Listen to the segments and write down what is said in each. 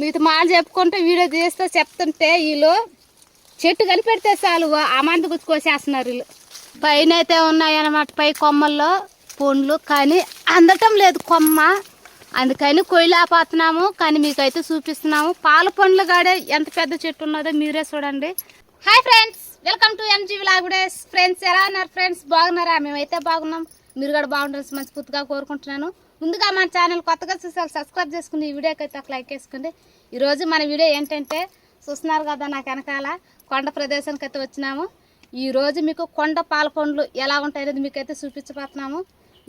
మీతో మాట చెప్పుకుంటే వీడియో తీస్తే చెప్తుంటే వీళ్ళు చెట్టు కనిపెడితే చాలు ఆ మంది గుచ్చుకోసేస్తున్నారు వీళ్ళు. పైన అయితే ఉన్నాయన్నమాట పై కొమ్మల్లో పండ్లు కానీ అందటం లేదు కొమ్మ. అందుకని కొయ్యలేకపోతున్నాము కానీ మీకైతే చూపిస్తున్నాము. పాల పండ్లు కాడే ఎంత పెద్ద చెట్టు ఉన్నదో మీరే చూడండి. హాయ్ ఫ్రెండ్స్ వెల్కమ్ టు ఎన్జీ విలాగుడేస్ ఫ్రెండ్స్ ఎలా ఉన్నారు ఫ్రెండ్స్ బాగున్నారా? మేమైతే బాగున్నాం. మీరు కూడా బాగుండాల్సి మనస్ఫూర్తిగా కోరుకుంటున్నాను. ముందుగా మన ఛానల్ కొత్తగా చూసారు సబ్స్క్రైబ్ చేసుకుని ఈ వీడియోకి అయితే ఒక లైక్ వేసుకోండి. ఈరోజు మన వీడియో ఏంటంటే చూస్తున్నారు కదా నాకు వెనకాల కొండ ప్రదేశానికి అయితే వచ్చినాము ఈరోజు మీకు కొండ పాల పండ్లు ఎలా ఉంటాయి అనేది మీకు అయితే చూపించబోతున్నాము.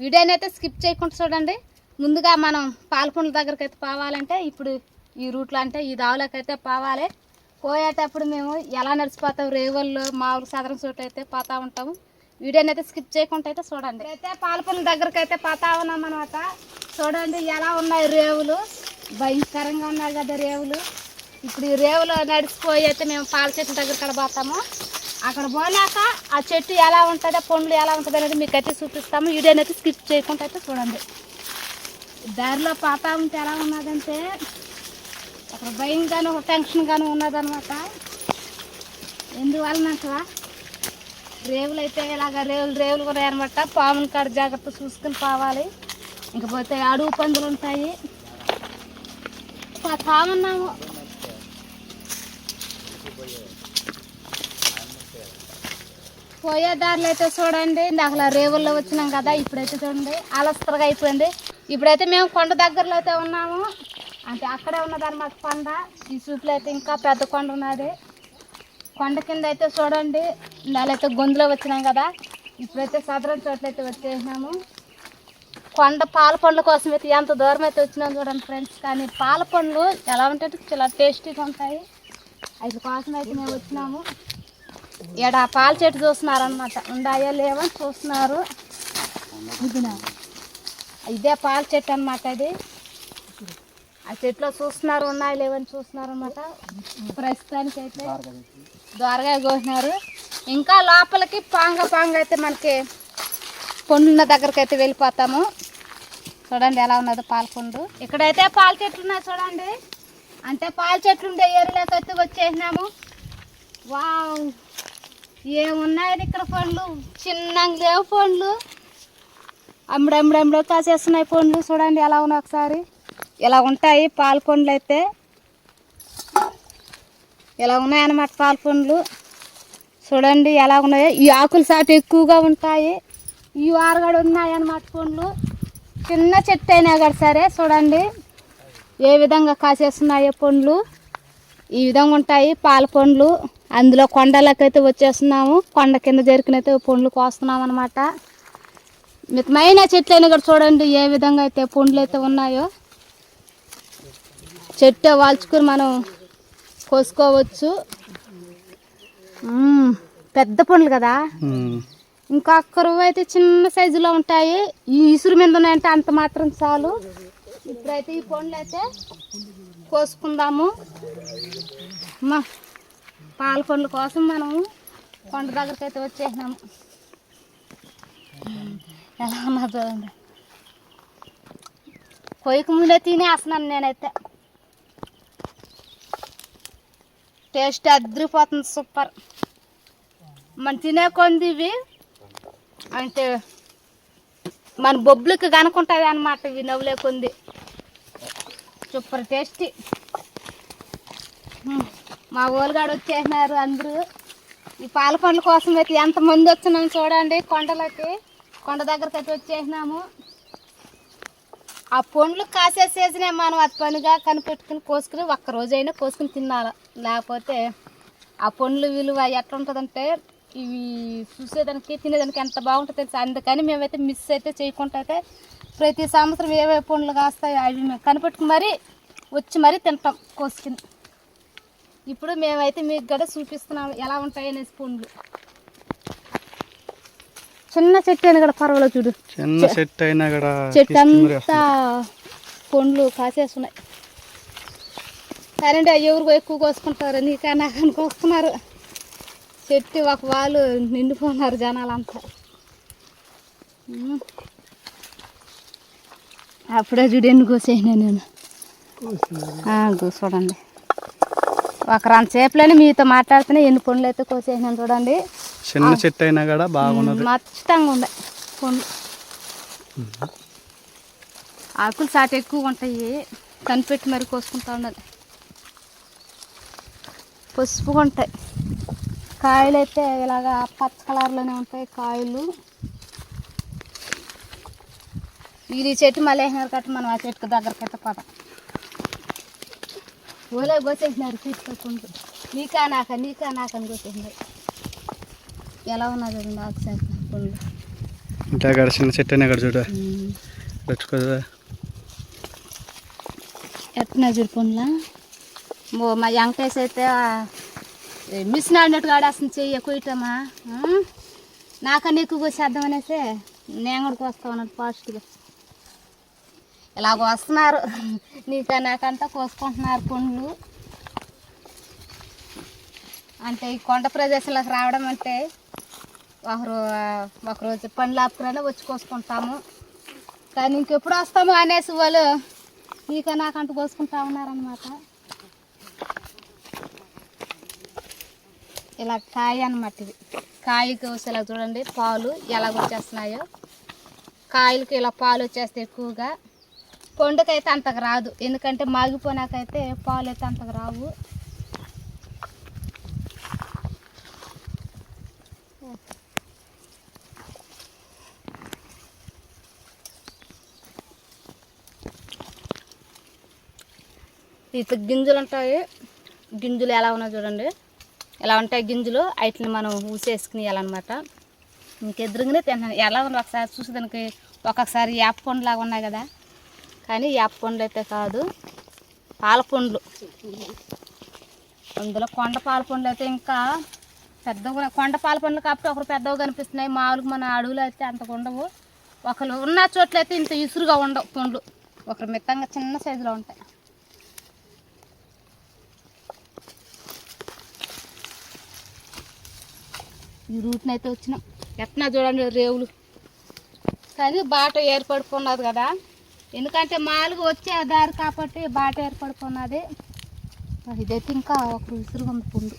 వీడియోని అయితే స్కిప్ చేయకుండా చూడండి. ముందుగా మనం పాల పండ్ల దగ్గరికి అయితే పోవాలంటే ఇప్పుడు ఈ రూట్లో అంటే ఈ దావులోకి అయితే పోవాలి. పోయేటప్పుడు మేము ఎలా నడిచిపోతాం రేవుల్లో మామూలు సదరం చోట్ల అయితే పోతా ఉంటాము. వీడియోని అయితే స్కిప్ చేయకుండా అయితే చూడండి. అయితే పాల దగ్గరకు అయితే పోతా ఉన్నాం అనమాట చూడండి ఎలా ఉన్నాయి రేవులు. భయంకరంగా ఉన్నాయి కదా రేవులు. ఇప్పుడు ఈ రేవులు నడిచిపోయి అయితే మేము పాల చెట్టు దగ్గర కడ పోతాము. అక్కడ పోనాక ఆ చెట్టు ఎలా ఉంటుందో పండ్లు ఎలా ఉంటుంది అనేది మీకు అయితే చూపిస్తాము. వీడియోని అయితే స్కిప్ చేయకుండా అయితే చూడండి. దారిలో పాతా ఉంటే ఎలా ఉన్నదంటే అక్కడ భయంగాను టెన్షన్గాను ఒక టెన్షన్ కానీ ఉన్నదనమాట రేవులు అయితే ఇలాగ రేవులు రేవులు కూడా అనమాట పాముని కాడ జాగ్రత్త చూసుకుని పోవాలి. ఇంకపోతే అడుగు పందులు ఉంటాయి. పోతామన్నాము పోయే దారిలో అయితే చూడండి. అసలు రేవుల్లో వచ్చినాం కదా ఇప్పుడైతే చూడండి. అలస్తరగా అయిపోయింది. ఇప్పుడైతే మేము కొండ దగ్గరలో అయితే ఉన్నాము. అంటే అక్కడే ఉన్నదన్నమాట కొండ ఈ చూపులో అయితే ఇంకా పెద్ద కొండ ఉన్నది. కొండ కింద అయితే చూడండి నేలైతే గొంతులో వచ్చినాం కదా. ఇప్పుడైతే సదరం చోట్ల అయితే వచ్చేసినాము. కొండ పాల పండ్ల కోసం అయితే ఎంత దూరం అయితే వచ్చినాం చూడండి ఫ్రెండ్స్. కానీ పాల పండ్లు ఎలా ఉంటాయి చాలా టేస్టీగా ఉంటాయి. ఐదు కోసం అయితే మేము వచ్చినాము. ఇక్కడ పాల చెట్టు చూస్తున్నారనమాట ఉండాయో లేవని చూస్తున్నారు. ఇదినా ఇదే పాల చెట్టు అనమాట ఇది ఆ చెట్లో చూస్తున్నారు ఉన్నాయి లేవని చూస్తున్నారు అన్నమాట. ప్రస్తుతానికి అయితే ద్వారగా కోసినారు. ఇంకా లోపలికి పాంగ పాంగ అయితే మనకి పండున్న దగ్గరికి అయితే వెళ్ళిపోతాము. చూడండి ఎలా ఉన్నదో పాలకొండు ఇక్కడైతే పాల చెట్లు ఉన్నాయి చూడండి. అంటే పాల చెట్లు ఉండే ఏరియాకి అయితే వచ్చేసినాము. వావ్! ఏమున్నాయని ఇక్కడ పండ్లు చిన్నగా లేవు పండ్లు అమ్ముడమ్ముడమ్ముడో కాసేస్తున్నాయి పండ్లు చూడండి ఎలా ఉన్నాయి ఒకసారి. ఇలా ఉంటాయి పాల అయితే. ఇలా ఉన్నాయన్నమాట పాలపండ్లు చూడండి ఎలా ఉన్నాయో. ఈ ఆకుల సాటు ఎక్కువగా ఉంటాయి. ఈ వారగడ ఉన్నాయన్నమాట పండ్లు. చిన్న చెట్టు అయినా కూడా సరే చూడండి. ఏ విధంగా కాసేస్తున్నాయో పండ్లు. ఈ విధంగా ఉంటాయి పాల పండ్లు. అందులో కొండలకైతే వచ్చేస్తున్నాము. కొండ కింద జరికినైతే పండ్లు కోస్తున్నాం అనమాట మితమైన చెట్లైనా కూడా చూడండి ఏ విధంగా అయితే పండ్లు అయితే ఉన్నాయో. చెట్టు వాల్చుకుని మనం కోసుకోవచ్చు. పెద్ద పండ్లు కదా? ఇంకా కరువు అయితే చిన్న సైజులో ఉంటాయి. ఈ ఇసురు మీద ఉన్నాయంటే అంత మాత్రం చాలు. ఇప్పుడైతే ఈ పండ్లు అయితే కోసుకుందాము. అమ్మా పాల పండ్ల కోసం మనం కొండ దగ్గరికి అయితే వచ్చేసినాము. ఎలా ఉన్నదో కొయ్యకు ముందే తినేస్తున్నాను నేనైతే. టేస్ట్ అదిరిపోతుంది సూపర్. మనం తినే కొంది ఇవి. అంటే మన బొబ్బులకి కనుకుంటుంది అనమాట ఇవి నవ్వులే కొంది. Super tasty. మా ఓలుగాడు వచ్చేసినారు అందరూ. ఈ పాల పండ్ల కోసం అయితే ఎంతమంది వచ్చినాము చూడండి కొండలకి. కొండ దగ్గరకి అయితే వచ్చేసినాము. ఆ పండ్లు కాసే సీజనే మనం అది పనిగా కనిపెట్టుకుని కోసుకుని ఒక్క రోజైనా కోసుకుని తినాలి. లేకపోతే ఆ పండ్లు విలువ ఎట్లా ఉంటుందంటే ఇవి చూసేదానికి తినేదానికి ఎంత బాగుంటుంది తెలుసా? అందుకని మేమైతే మిస్ అయితే చేయకుండా అయితే ప్రతి సంవత్సరం ఏవే పండ్లు కాస్తాయో అవి మేము కనిపెట్టుకుని మరీ వచ్చి మరీ తింటాం కోసుకుని. ఇప్పుడు మేమైతే మీకు కూడా చూపిస్తున్నాం ఎలా ఉంటాయి అనేసి పండ్లు. చిన్న చెట్టు అయినా కూడా పర్వాలేదు చూడు. చిన్న సెట్ అయినా కూడా చెట్టు అంతా పండ్లు కాసేస్తున్నాయి. సరేండి ఎవరు ఎక్కువ కోసుకుంటారు నీకా నాకు కోసుకున్నారు చెట్టు ఒక వాళ్ళు నిండిపోతున్నారు జనాలంతా. అప్పుడే చూడు ఎన్ని కోసేసినా నేను. చూడండి. ఒక రంత సేపులోనే మీతో మాట్లాడుతూనే ఎన్ని పండ్లు అయితే కోసేసినాను చూడండి. చిన్న చెట్టు అయినా కూడా బాగున్నది. మచ్చతంగా ఉన్నాయి పండ్లు ఆకులు సాట ఎక్కువ ఉంటాయి. కనిపెట్టి మరి కోసుకుంటా ఉండాలి. పసుపుగా ఉంటాయి కాయలు అయితే ఇలాగా పచ్చ కలర్లోనే ఉంటాయి కాయలు. ఈ చెట్టు మళ్ళీ వేసినారు కాబట్టి మనం ఆ చెట్టుకు దగ్గరికి అయితే పదం. ఓలే కోసేసినారు తీసుకోకుండా నీకా నాక నీకా నాకని కోసేసినారు. ఎలా ఉన్నది ఆకుసారి పండ్లు ఇంకా అక్కడ చిన్న చెట్టు అక్కడ చూడ. తెచ్చుకోదా ఎట్లా చూడు పండ్ల? మో మా వెంకటేష్ అయితే మిషన్ ఆడినట్టు ఆడేస్తుంది చెయ్యి కుయటమ్మా నాకన్నా ఎక్కువ కోసేద్దాం అనేసి నేను కూడా కోస్తా ఉన్నాను ఫాస్ట్గా ఇలాగ వస్తున్నారు. నీక నాకంతా కోసుకుంటున్నారు పండ్లు అంటే ఈ కొండ ప్రదేశంలోకి రావడం అంటే ఒకరు ఒకరోజు పండ్లు ఆపుకునే వచ్చి కోసుకుంటాము. కానీ ఇంకెప్పుడు వస్తాము అనేసి వాళ్ళు నీక నాకంటూ కోసుకుంటా ఉన్నారనమాట ఇలా కాయ అనమాట ఇది. కాయ ఇలా చూడండి పాలు ఎలా వచ్చేస్తున్నాయో. కాయలకి ఇలా పాలు వచ్చేస్తాయి ఎక్కువగా. పండుకైతే అంతకు రాదు ఎందుకంటే మాగిపోయినాకైతే పాలు అయితే అంతకు రావు. ఇత గింజలు ఉంటాయి గింజలు ఎలా ఉన్నాయో చూడండి. ఎలా ఉంటాయి గింజలు? వాటిని మనం ఊసేసుకుని వెళ్ళాలన్నమాట ఇంకెదురుగానే తింటాను ఎలా ఉంది ఒకసారి చూసి దానికి ఒక్కొక్కసారి యాప్ పండ్లు లాగా ఉన్నాయి కదా. కానీ యాప్ పండ్లు అయితే కాదు. పాల పండ్లు అందులో కొండ పాల పండ్లు అయితే ఇంకా పెద్దగా కొండ పాల పండ్లు కాబట్టి ఒకరు పెద్దగా కనిపిస్తున్నాయి. మామూలుగా మన అడవులు అయితే అంతకు ఉండవు. ఒకరు ఉన్న చోట్ల అయితే ఇంత ఇసురుగా ఉండవు పండ్లు. ఒకరు మిత్తంగా చిన్న సైజులో ఉంటాయి. ఈ రూట్ని అయితే వచ్చినాం. ఎట్లా చూడండి రేవులు. కానీ బాట ఏర్పడుకున్నది కదా. ఎందుకంటే మాలుగు వచ్చే దారి కాబట్టి బాట ఏర్పడుకున్నది ఇదైతే ఇంకా ఒక విసురుగా ఉంది పుండు.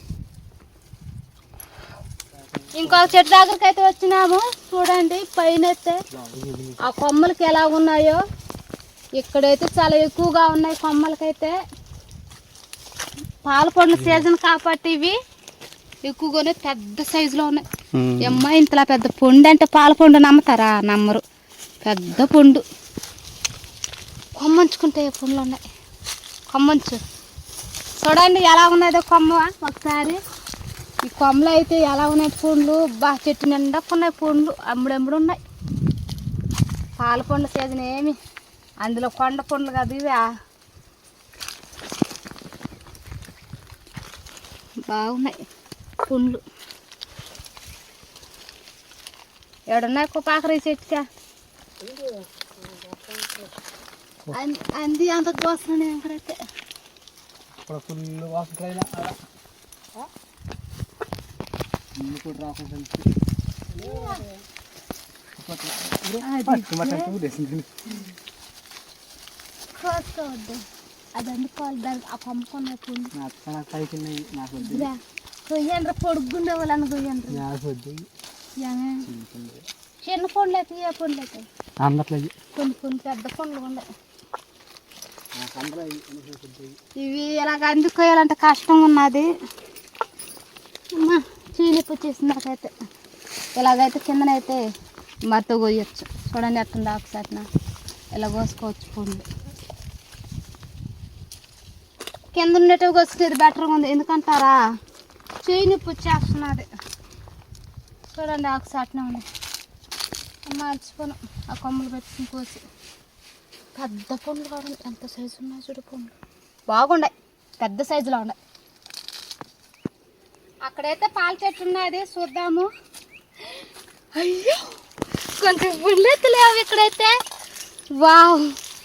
ఇంకొక చెట్టు దగ్గరికి అయితే వచ్చినాము. చూడండి పైన అయితే ఆ కొమ్మలకి ఎలా ఉన్నాయో. ఇక్కడైతే చాలా ఎక్కువగా ఉన్నాయి కొమ్మలకైతే. పాల పండ్ల సీజన్ కాబట్టి ఇవి. ఎక్కువగానే పెద్ద సైజులో ఉన్నాయి. అమ్మ ఇంతలా పెద్ద పండు అంటే పాల పండు నమ్ముతారా? నమ్మరు. పెద్ద పండు. కొమ్మంచుకుంటే పండ్లు ఉన్నాయి. కొమ్మంచు. చూడండి ఎలా ఉన్నదో కొమ్మ. ఒకసారి ఈ కొమ్మలు అయితే ఎలా ఉన్నాయి పండ్లు? బా చెట్టు నిండా ఉన్నాయి పండ్లు. అమ్ముడెంబుడు ఉన్నాయి. పాల పండు సీజన్ ఏమి. అందులో కొండ పండ్లు కదా ఇవి. బాగున్నాయి. పండ్లు. ఎడున్నాయి కుపాకరి చెట్టుకా? అంది అంత కోస్తున్నాను ఎక్కడైతే ఇక్కడ ఫుల్ వాసన కూడా రాకుండా కోసుకోవద్దు. అది అందుకోవాలి దానికి ఆ పంపుకున్న పండు ఇదిరా, కొయ్యండ్ర పొడుగుండే వాళ్ళని కొయ్యండ్ర? చిన్న పండ్లు అయితే ఏ పండ్లు అయితే అన్నట్లేదు కొన్ని కొన్ని పెద్ద పండ్లు ఉన్నాయి ఇవి ఇలాగ అందుకోయాలంటే కష్టంగా ఉన్నది. చీలిపు వచ్చేసింది నాకైతే. ఇలాగైతే కిందనైతే మరతో కొయ్యొచ్చు చూడండి ఎట్టుందా ఒకసారి ఇలా కోసుకోవచ్చు పండ్లు కింద ఉన్నట్టు కోసుకునేది బెటర్గా ఉంది. ఎందుకంటారా? చేయి నొప్పి వచ్చేస్తున్నది చూడండి ఒకసారినే ఉంది. మర్చిపోను ఆ కొమ్మలు పెట్టుకుని కోసి. పెద్ద పండ్లు కావాలి. ఎంత సైజు ఉన్నాయి చూడు పండ్లు. బాగున్నాయి. పెద్ద సైజులో ఉన్నాయి. అక్కడైతే పాల చెట్టు ఉన్నది. చూద్దాము. అయ్యో! కొంచెం పండ్లు అయితే లేవు ఇక్కడైతే. వావ్!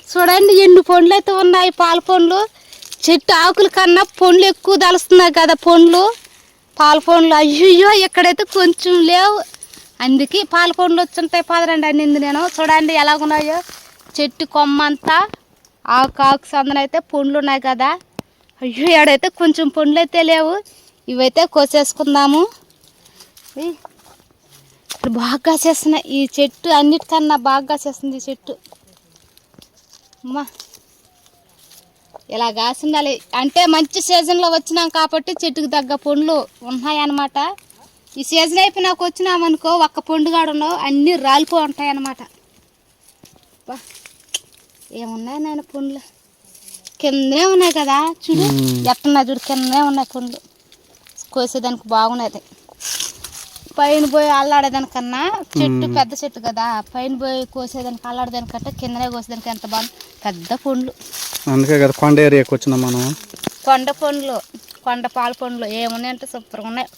చూడండి ఎన్ని పండ్లు అయితే ఉన్నాయి. పాల పండ్లు. చెట్టు ఆకుల కన్నా పండ్లు ఎక్కువ దలుస్తున్నాయి కదా పండ్లు. పాల ఫోన్లు. అయ్యో ఇక్కడైతే కొంచెం లేవు. అందుకే పాల ఫోన్లు వచ్చుంటాయి పదరండి అన్నింది నేను. చూడండి ఎలాగున్నాయో. చెట్టు కొమ్మ అంతా ఆకు ఆకు సందన అయితే పండ్లు ఉన్నాయి కదా. అయ్యో ఆడైతే కొంచెం పండ్లు అయితే లేవు. ఇవైతే కోసేసుకుందాము. బాగా చేస్తున్నాయి ఈ చెట్టు అన్నిటికన్నా బాగా చేస్తుంది ఈ చెట్టు. అమ్మా. ఇలా కాసిండాలి. అంటే మంచి సీజన్లో వచ్చినాం కాబట్టి చెట్టుకు తగ్గ పండ్లు ఉన్నాయన్నమాట. ఈ సీజన్ అయిపోయినాక వచ్చినామనుకో ఒక్క పండుగాడు ఉండవు అన్నీ రాలిపో ఉంటాయి అన్నమాట ఏమున్నాయి నాయన పండ్లు? కిందనే ఉన్నాయి కదా చూడు. ఎట్టున్నా చూడు కిందనే ఉన్నాయి పండ్లు. కోసేదానికి బాగున్నది. పైన పోయి అల్లాడేదానికన్నా చెట్టు. పెద్ద చెట్టు కదా పైన పోయి కోసేదానికి అల్లాడేదానికంటే కిందనే కోసేదానికి ఎంత బాగుంది. పెద్ద పండ్లు. అందుకే కదా కొండ ఏరియాకి వచ్చినాం మనం. కొండ పండ్లు కొండ పాల పండ్లు ఏమున్నాయి అంటే సూపర్గా ఉన్నాయి.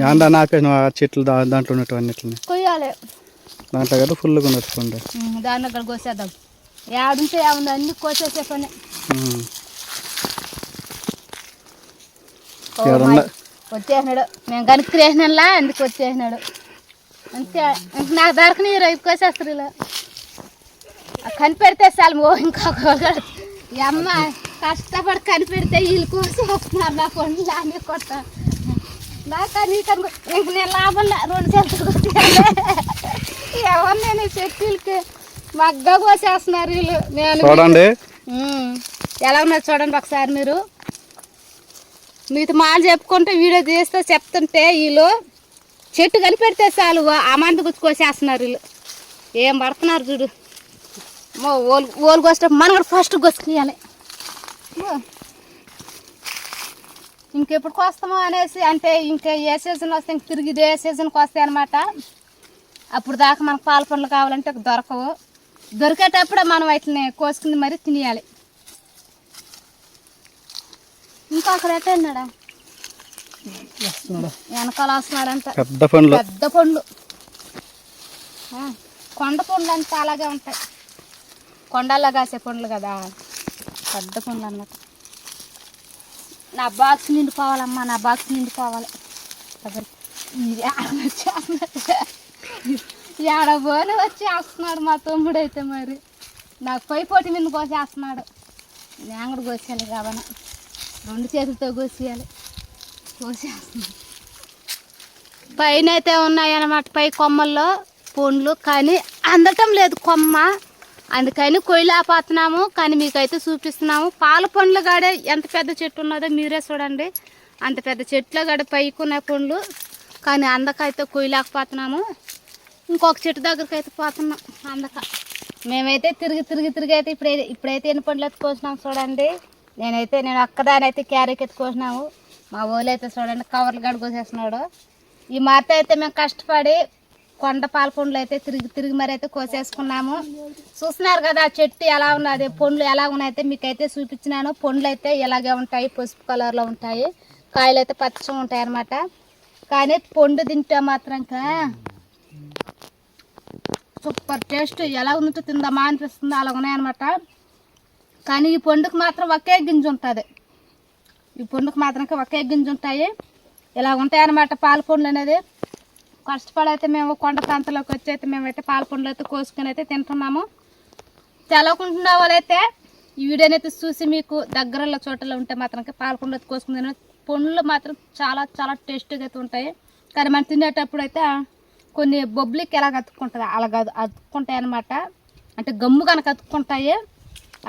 యాండా ఆపేసిన ఆ చెట్లు దా దాంట్లో ఉన్నటువన్నిటిని. కొయ్యాలి. దాంట్లో కదా ఫుల్గా ఉన్నట్టు కొండ. ఉమ్, దాన్ని అక్కడ కోసేద్దాం. ఏడుంటే ఏముంది అన్ని కోసేసే పని. వచ్చేసినాడు. మేము కనుక్కునేసినలా అందుకు వచ్చేసినాడు. అంతే. నాకు దొరకని రైపు కోసేస్తారు ఇలా. కనిపెడితే చాలు ఓ ఇంకొక అమ్మ కష్టపడి కనిపెడితే వీళ్ళు కోసి వస్తున్నారు నా పండ్లు అన్నీ కొట్ట నాకు నీ కనుక ఇంక నేను లాభం రెండు చేతులు ఎవరు నేను చెట్టులకి మగ్గా కోసేస్తున్నారు వీళ్ళు. నేను చూడండి. ఎలా ఉన్నారు చూడండి ఒకసారి మీరు. మీతో మాలు చెప్పుకుంటే వీడియో తీస్తే చెప్తుంటే వీళ్ళు చెట్టు కనిపెడితే చాలు ఆ మంది గుచ్చి కోసేస్తున్నారు వీళ్ళు. ఏం పడుతున్నారు చూడు. ఓలు ఓలు కోసేటప్పుడు మనం కూడా ఫస్ట్ కోసుకునేయాలి ఇంకెప్పుడు కోస్తామో అనేసి అంటే ఇంకా ఏ సీజన్ వస్తే ఇంక తిరిగి ఇదే సీజన్కి వస్తాయి అనమాట అప్పుడు దాకా మనకు పాల పండ్లు కావాలంటే దొరకవు. దొరికేటప్పుడు మనం వాటిని కోసుకుని మరి తినేయాలి. ఇంకొకరు ఎట్ట ఉన్నాడా? వెనకాల వస్తున్నాడంట. పెద్ద పండ్లు. పెద్ద పండ్లు. కొండ పండ్లు అంతా అలాగే ఉంటాయి. కొండల్లో కాసే పండ్లు కదా. పెద్ద పండ్లు అన్నమాట నా బాక్స్ నిండిపోవాలమ్మా నా బాక్స్ నిండిపోవాలి. దగ్గర ఇది ఆడ వచ్చేస్తున్నాడు మా తమ్ముడు అయితే మరి. నాకు పై పోటీ మీద కోసేస్తున్నాడు నేను కూడా కోసేయాలి కావన రెండు చేతులతో కోసేయాలి. కోసేస్తున్నాడు. పైన అయితే ఉన్నాయన్నమాట పై కొమ్మల్లో పండ్లు కానీ అందటం లేదు కొమ్మ. అందుకని కొయ్యలేకపోతున్నాము కానీ మీకైతే చూపిస్తున్నాము. పాల పండ్లు గాడే ఎంత పెద్ద చెట్టు ఉన్నదో మీరే చూడండి. అంత పెద్ద చెట్లు కాడ పైకున్న పండ్లు కానీ అందకైతే కొయ్యలేకపోతున్నాము ఇంకొక చెట్టు దగ్గరికి అయితే పోతున్నాం అందక. మేమైతే తిరిగి తిరిగి తిరిగి అయితే ఇప్పుడైతే ఇప్పుడైతే ఎన్ని పండ్లు ఎత్తుకోసినాం చూడండి. నేనైతే నేను ఒక్కదాని అయితే క్యారీకి ఎత్తుకోసినాము మా ఊళ్ళో అయితే చూడండి కవర్లు గడు కోసేస్తున్నాడు ఈ మార్త అయితే మేము కష్టపడి కొండ పాలపండ్లు అయితే తిరిగి తిరిగి మరి అయితే కోసేసుకున్నాము. చూస్తున్నారు కదా ఆ చెట్టు ఎలా ఉన్నది పండ్లు ఎలా ఉన్నాయితే మీకైతే చూపించినాను. పండ్లు అయితే ఇలాగే ఉంటాయి పసుపు కలర్లో ఉంటాయి. కాయలు అయితే పచ్చగా ఉంటాయి అన్నమాట. కానీ పండు తింటే మాత్రం సూపర్ టేస్ట్. ఎలా ఉందంటే తిందామా అనిపిస్తుంది అలా ఉన్నాయన్నమాట కానీ ఈ పండుగ మాత్రం ఒకే గింజ ఉంటుంది. ఈ పండుగ మాత్రం ఒకే గింజ ఉంటాయి. ఇలా ఉంటాయి అన్నమాట పాల పండ్లు అనేది. కష్టపడి అయితే మేము కొండ ప్రాంతంలోకి వచ్చి అయితే మేమైతే పాల పండ్లు అయితే కోసుకొని అయితే తింటున్నాము. తెలవకుండా వాళ్ళైతే ఈ వీడియోని అయితే చూసి మీకు దగ్గరలో చోటలో ఉంటే మాత్రం పాల పండ్లు అయితే కోసుకుని పండ్లు మాత్రం చాలా చాలా టేస్ట్గా అయితే ఉంటాయి. కానీ మనం తినేటప్పుడు అయితే కొన్ని బొబ్బులకి ఎలా అతుక్కుంటుంది? అలా అతుక్కుంటాయి అనమాట అంటే గమ్ము కనుక అతుక్కుంటాయి.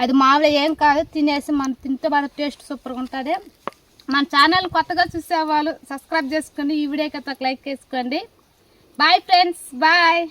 అది మామూలుగా ఏం కాదు. తినేసి మనం తింటే మన టేస్ట్ సూపర్గా ఉంటుంది. మన ఛానల్ కొత్తగా చూసేవాళ్ళు సబ్స్క్రైబ్ చేసుకోండి. ఈ వీడియోకి అయితే ఒక లైక్ చేసుకోండి బాయ్ ఫ్రెండ్స్ బాయ్